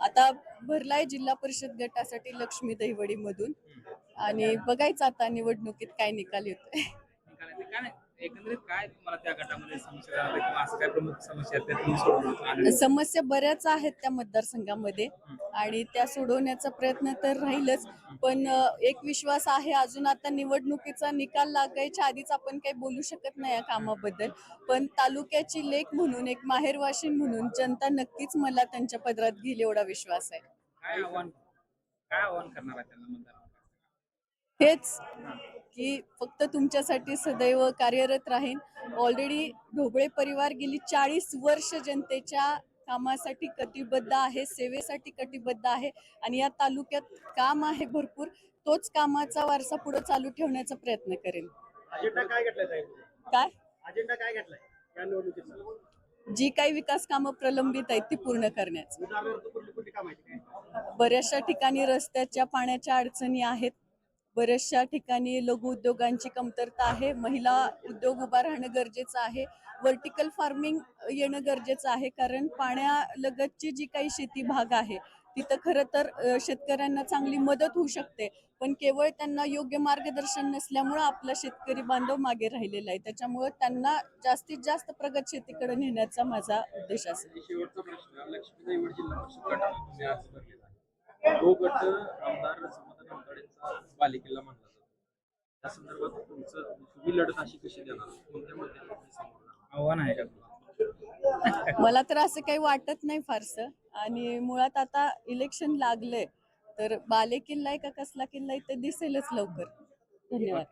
आता भरलाय जिल्हा परिषद गटासाठी लक्ष्मी दहिवडी मधून आणि बघायचं आता निवडणुकीत काय निकाल येतोय. एकंदरीत काय तुम्हाला त्या गटामध्ये समस्या जाणवल्या किंवा असं काय प्रमुख समस्या आहेत त्या तुम्ही सोडवण्यात आल्या? समस्या बऱ्याच आहेत त्या मतदारसंघामध्ये आणि त्या सोडवण्याचा प्रयत्न तर राहीलच. पण अ, एक विश्वास आहे अजून आता निवडणुकीचा निकाल लागायच्या आधीच आपण काही बोलू शकत नाही या कामाबद्दल. पण तालुक्याची लेख म्हणून एक माहेरवाशीन म्हणून जनता नक्कीच मला त्यांच्या पदरात घेईल एवढा विश्वास आहे. काय आव्हान काय आव्हान करणार आहे त्यांना मतदार हेच. की फक्त तुमच्यासाठी सदैव कार्यरत राहीन. ऑलरेडी ढोबळे परिवार गेली चाळीस वर्ष जनतेच्या कामासाठी कटिबद्ध आहे सेवेसाठी कटिबद्ध आहे आणि या तालुक्यात काम आहे भरपूर तोच कामाचा वारसा पुढे चालू ठेवण्याचा प्रयत्न करेन. अजेंडा काय काय? अजेंडा काय घेतलाय या निवडणुकीचा जी काही विकास कामं प्रलंबित आहेत ती पूर्ण करण्याचं. बऱ्याचशा ठिकाणी रस्त्याच्या पाण्याच्या अडचणी आहेत बऱ्याचशा ठिकाणी लघु उद्योगांची कमतरता आहे. महिला उद्योग उभा राहणं गरजेचं आहे. व्हर्टिकल फार्मिंग येणं गरजेचं आहे. कारण पाण्यालगतची जी काही शेती भाग आहे तिथं खरं तर शेतकऱ्यांना चांगली मदत होऊ शकते. पण केवळ त्यांना योग्य मार्गदर्शन नसल्यामुळं आपला शेतकरी बांधव मागे राहिलेला आहे. त्याच्यामुळं त्यांना जास्तीत जास्त प्रगत शेतीकडे नेण्याचा माझा उद्देश असेल. शेवटचा प्रश्न बालेकिल्ला मानला जातो. त्या संदर्भात तुमचं तुम्ही लढत अशी कशी देणार? कोणत्या मुद्द्याला तुम्ही समोर जाणार? आव्हान आहे का मला तर असं काही वाटत नाही फारसं. आणि मुळात आता इलेक्शन लागलंय. तर बाले किल्ला आहे का कसला किल्ला आहे ते दिसेलच लवकर. धन्यवाद.